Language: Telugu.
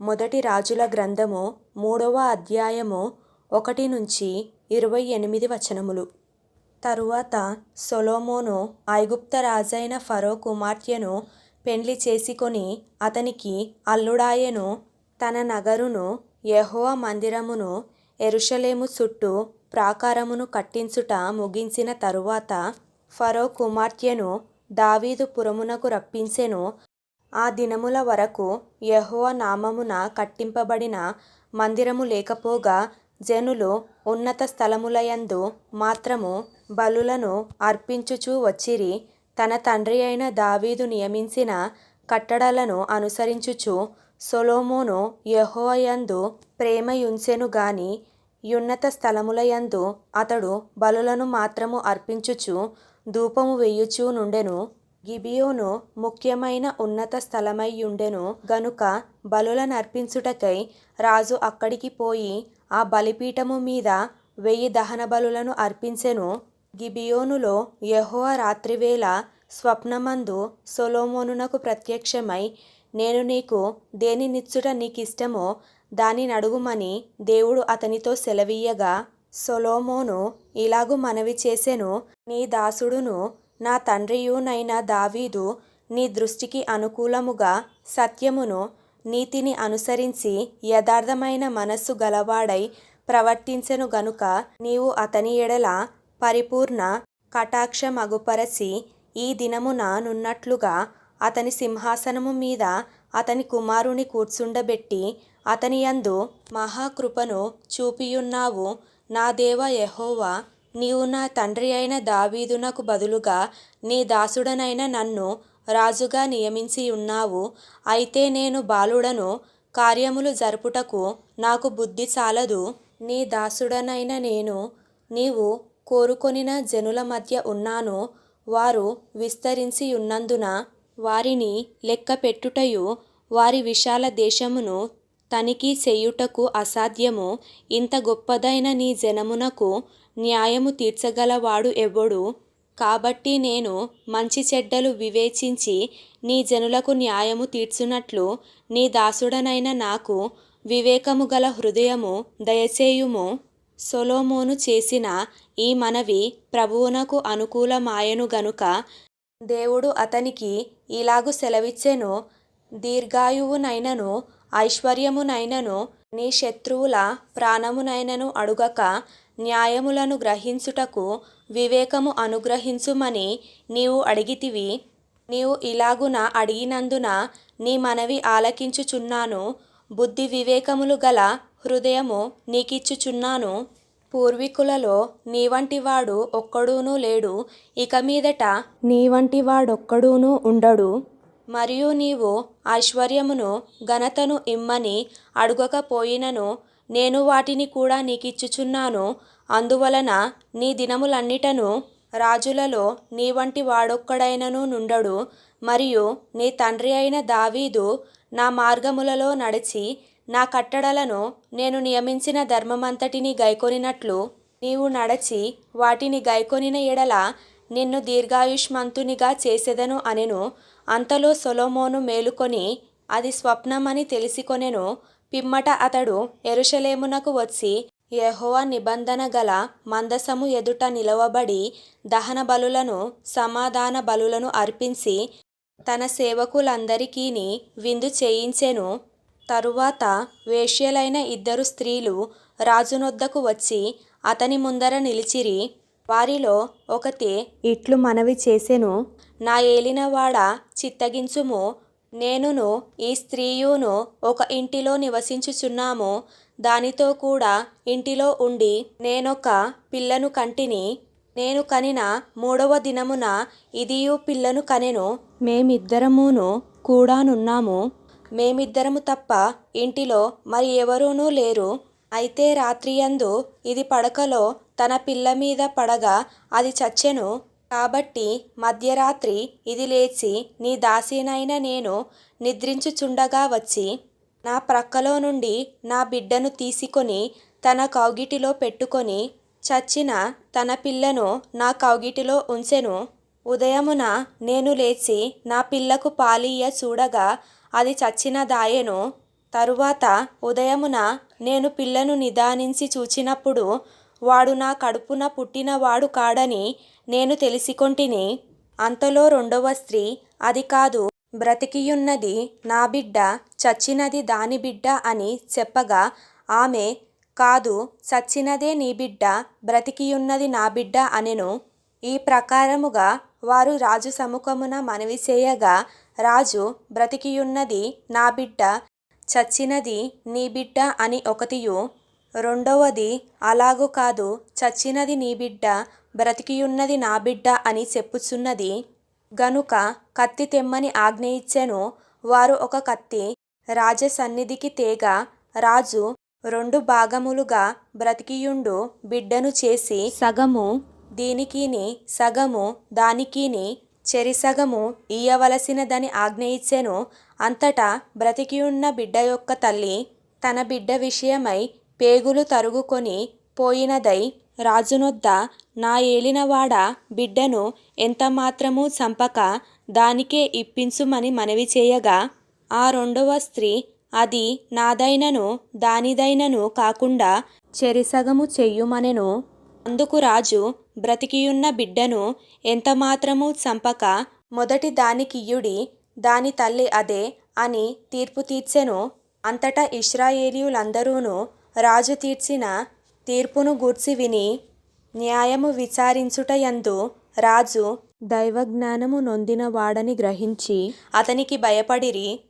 మొదటి రాజుల గ్రంథము మూడవ అధ్యాయము ఒకటి నుంచి ఇరవై ఎనిమిది వచనములు. తరువాత సొలోమోను ఐగుప్త రాజైన ఫరో కుమార్తెను పెండ్లి చేసుకొని అతనికి అల్లుడాయెను తన నగరును యెహోవా మందిరమును ఎరుషలేము చుట్టూ ప్రాకారమును కట్టించుట ముగించిన తరువాత ఫరో కుమార్తెను దావీదు పురమునకు రప్పించెను ఆ దినముల వరకు యెహోవా నామమున కట్టింపబడిన మందిరము లేకపోగా జనులు ఉన్నత స్థలములయందు మాత్రము బలులను అర్పించుచూ వచ్చిరి తన తండ్రి అయిన దావీదు నియమించిన కట్టడలను అనుసరించుచు సొలోమోను యెహోవా యందు ప్రేమయుంచెను గాని యున్నత స్థలములయందు అతడు బలులను మాత్రము అర్పించుచు ధూపము వేయుచూ నుండెను. గిబియోను ముఖ్యమైన ఉన్నత స్థలమైయుండెను గనుక బలులనర్పించుటకై రాజు అక్కడికి పోయి ఆ బలిపీఠము మీద వెయ్యి దహన బలులను అర్పించెను. గిబియోనులో యహోవ రాత్రివేళ స్వప్నమందు సొలోమోనునకు ప్రత్యక్షమై నేను నీకు దేనినిచ్చుట నీకిష్టమో దానినడుగుమని దేవుడు అతనితో సెలవీయగా సొలోమోను ఇలాగు మనవి చేసెను. నీ దాసుడును నా తండ్రియునైన దావీదు నీ దృష్టికి అనుకూలముగా సత్యమును నీతిని అనుసరించి యథార్థమైన మనస్సు గలవాడై ప్రవర్తించెను గనుక నీవు అతని ఎడల పరిపూర్ణ కటాక్షమగుపరచి ఈ దినమున నున్నట్లుగా అతని సింహాసనము మీద అతని కుమారుని కూర్చుండబెట్టి అతని యందు మహాకృపను చూపియున్నావు. నా దేవ యహోవా నీవు నా తండ్రి అయిన దావీదునకు బదులుగా నీ దాసుడనైన నన్ను రాజుగా నియమించి ఉన్నావు. అయితే నేను బాలుడను కార్యములు జరుపుటకు నాకు బుద్ధి చాలదు. నీ దాసుడనైన నేను నీవు కోరుకొనిన జనుల మధ్య ఉన్నాను. వారు విస్తరించి ఉన్నందున వారిని లెక్కపెట్టుటయు వారి విశాల దేశమును తనిఖీ చేయుటకు అసాధ్యము. ఇంత గొప్పదైన నీ జనమునకు న్యాయము తీర్చగలవాడు ఎవడు? కాబట్టి నేను మంచి చెడ్డలు వివేచించి నీ జనులకు న్యాయము తీర్చునట్లు నీ దాసుడనైన నాకు వివేకము గల హృదయము దయచేయుము. సొలోమోను చేసిన ఈ మనవి ప్రభువునకు అనుకూలమాయెను గనుక దేవుడు అతనికి ఇలాగు సెలవిచ్చెను. దీర్ఘాయువునైనను ఐశ్వర్యమునైనను నీ శత్రువుల ప్రాణమునైనను అడుగక న్యాయములను గ్రహించుటకు వివేకము అనుగ్రహించుమని నీవు అడిగితివి. నీవు ఇలాగున అడిగినందున నీ మనవి ఆలకించుచున్నాను. బుద్ధి వివేకములు గల హృదయము నీకిచ్చుచున్నాను. పూర్వీకులలో నీవంటివాడు ఒక్కడూనూ లేడు. ఇక మీదట నీవంటివాడొక్కడూనూ ఉండడు. మరియు నీవు ఐశ్వర్యమును ఘనతను ఇమ్మని అడుగకపోయినను. నేను వాటిని కూడా నీకిచ్చుచున్నాను. అందువలన నీ దినములన్నిటను రాజులలో నీ వంటి వాడొక్కడైనను నుండడు. మరియు నీ తండ్రి అయిన దావీదు నా మార్గములలో నడిచి నా కట్టడలను నేను నియమించిన ధర్మమంతటిని గైకొనినట్లు నీవు నడచి వాటిని గైకొనిన ఎడల నిన్ను దీర్ఘాయుష్మంతునిగా చేసెదను అనెను. అంతలో సొలోమోను మేలుకొని అది స్వప్నమని తెలిసికొనెను. పిమ్మట అతడు ఎరుషలేమునకు వచ్చి యెహోవా నిబంధన గల మందసము ఎదుట నిలవబడి దహన బలులను సమాధాన బలులను అర్పించి తన సేవకులందరికీని విందు చేయించెను. తరువాత వేశ్యలైన ఇద్దరు స్త్రీలు రాజునొద్దకు వచ్చి అతని ముందర నిలిచిరి. వారిలో ఒకతి ఇట్లు మనవి చేసెను. నా ఏలినవాడ చిత్తగించుము. నేనును ఈ స్త్రీయును ఒక ఇంటిలో నివసించుచున్నాము. దానితో కూడా ఇంటిలో ఉండి నేనొక పిల్లను కంటిని. నేను కనిన మూడవ దినమున ఇదియు పిల్లను కనెను. మేమిద్దరమును కూడానున్నాము. మేమిద్దరము తప్ప ఇంటిలో మరి ఎవరూనూ లేరు. అయితే రాత్రియందు ఇది పడకలో తన పిల్ల మీద పడగా అది చచ్చెను. కాబట్టి మధ్యరాత్రి ఇది లేచి నీ దాసినైన నేను నిద్రించుచుండగా వచ్చి నా ప్రక్కలో నుండి నా బిడ్డను తీసుకొని తన కౌగిటిలో పెట్టుకొని చచ్చిన తన పిల్లను నా కౌగిటిలో ఉంచెను. ఉదయమున నేను లేచి నా పిల్లకు పాలియ్య చూడగా అది చచ్చిన దాయెను తరువాత ఉదయమున నేను పిల్లను నిదానించి చూచినప్పుడు వాడు నా కడుపున పుట్టినవాడు కాడని నేను తెలిసికొంటిని అంతలో రెండవ స్త్రీ అది కాదు బ్రతికియున్నది నా బిడ్డ చచ్చినది దాని బిడ్డ అని చెప్పగా ఆమె కాదు చచ్చినదే నీ బిడ్డ బ్రతికియున్నది నా బిడ్డ అనెను. ఈ ప్రకారముగా వారు రాజు సముఖమున మనవి చేయగా రాజు బ్రతికియున్నది నా బిడ్డ చచ్చినది నీ బిడ్డ అని ఒకటియు రెండవది అలాగు కాదు చచ్చినది నీ బిడ్డ బ్రతికియున్నది నా బిడ్డ అని చెప్పుచున్నది. గనుక కత్తి తెమ్మని ఆజ్ఞ ఇచ్చెను వారు ఒక కత్తి రాజ సన్నిధికి తేగా రాజు రెండు భాగములుగా బ్రతికియుండు బిడ్డను చేసి సగము దీనికిని సగము దానికిని చెరిసగము ఇయ్యవలసినదని ఆజ్ఞ ఇచ్చెను అంతటా బ్రతికియున్న బిడ్డ యొక్క తల్లి తన బిడ్డ విషయమై పేగులు తరుగుకొని పోయినదై రాజునొద్ద నా ఏలినవాడ బిడ్డను ఎంత మాత్రము చంపక దానికే ఇప్పించుమని మనవి చేయగా ఆ రెండవ స్త్రీ అది నాదైనను దానిదైనను కాకుండా చెరిసగము చెయ్యుమనెను అందుకు రాజు బ్రతికియున్న బిడ్డను ఎంత మాత్రము చంపక మొదటి దానికియుడి దాని తల్లి అదే అని తీర్పు తీర్చెను. అంతటా ఇశ్రాయేలీయులందరూను రాజు తీర్చిన తీర్పును గూర్చి విని న్యాయము విచారించుటయందు రాజు దైవజ్ఞానము నొందినవాడని గ్రహించి అతనికి భయపడిరి.